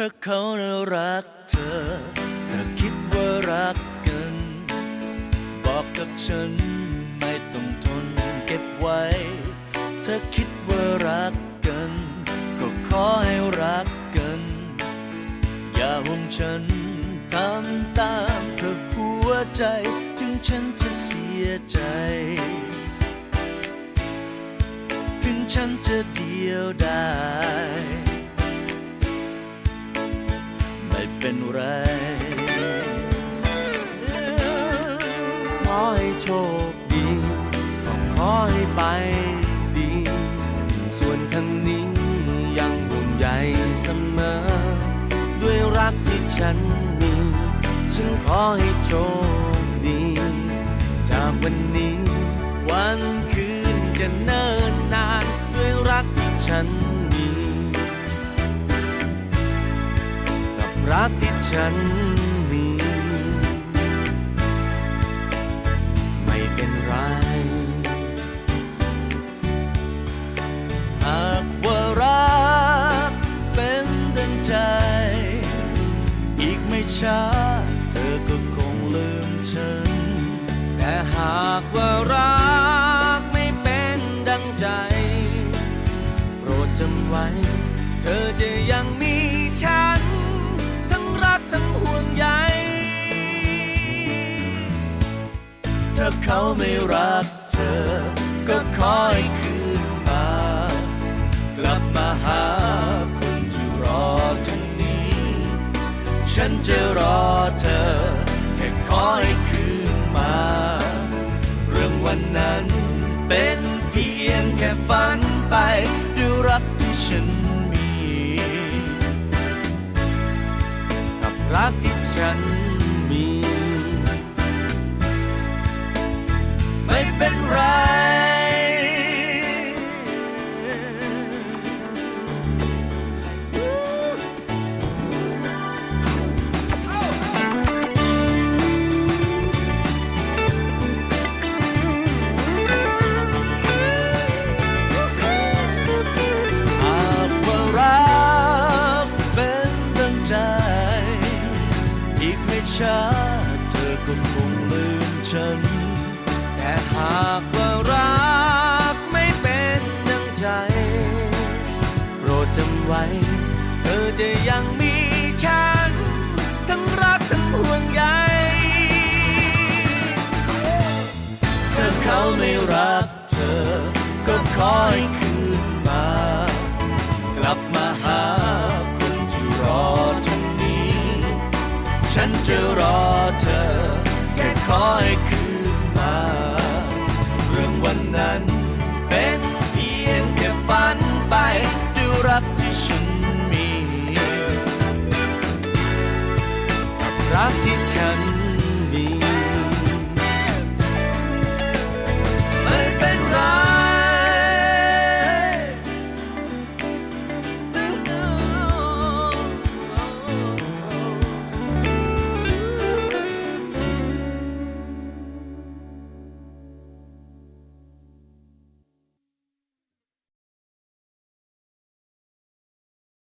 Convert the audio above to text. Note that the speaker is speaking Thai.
ถ้าเขาน่ะรักเธอถ้าคิดว่ารักกัน บอกกับฉันไม่ต้องทนเก็บไว้ ถ้าคิดว่ารักกัน ก็ขอให้รักกัน อย่าห่วงฉันทำตามเธอหัวใจ ถึงฉันจะเสียใจ ถึงฉันจะเดียวดาย เป็นไรขอให้โชคดีก็ขอให้ไปดี ส่วนทางนี้ยังห่วงใยเสมอ ด้วยรักที่ฉันมี ฉันขอให้โชคดี จากวันนี้ ฉันมี ไม่เป็นไร หากว่ารักเป็นดังใจ อีกไม่ช้าเธอก็คงลืมฉัน แต่หากว่ารักไม่เป็นดังใจ โปรดจำไว้ เขาไม่รักเธอ ก็ขอให้คืนมา กลับมาหาคนที่รอทางนี้ ฉันจะรอเธอ แค่ขอให้คืนมา เรื่องวันนั้นเป็นเพียงแค่ฝันไปด้วยรักที่ฉันมีกับรักที่ฉันมี ช้าเธอก็คงลืมฉัน แต่หากว่ารักไม่เป็นดังใจ โปรดจำไว้ เธอจะยังมีฉัน ทั้งรักทั้งห่วงใยถ้าเขาไม่รักเธอ ก็ขอให้ ฉันจะรอเธอ แค่ขอให้คืนมา เรื่องวันนั้นเป็นเพียงแค่ฝันไปด้วยรักที่ฉันมีรักที่ฉัน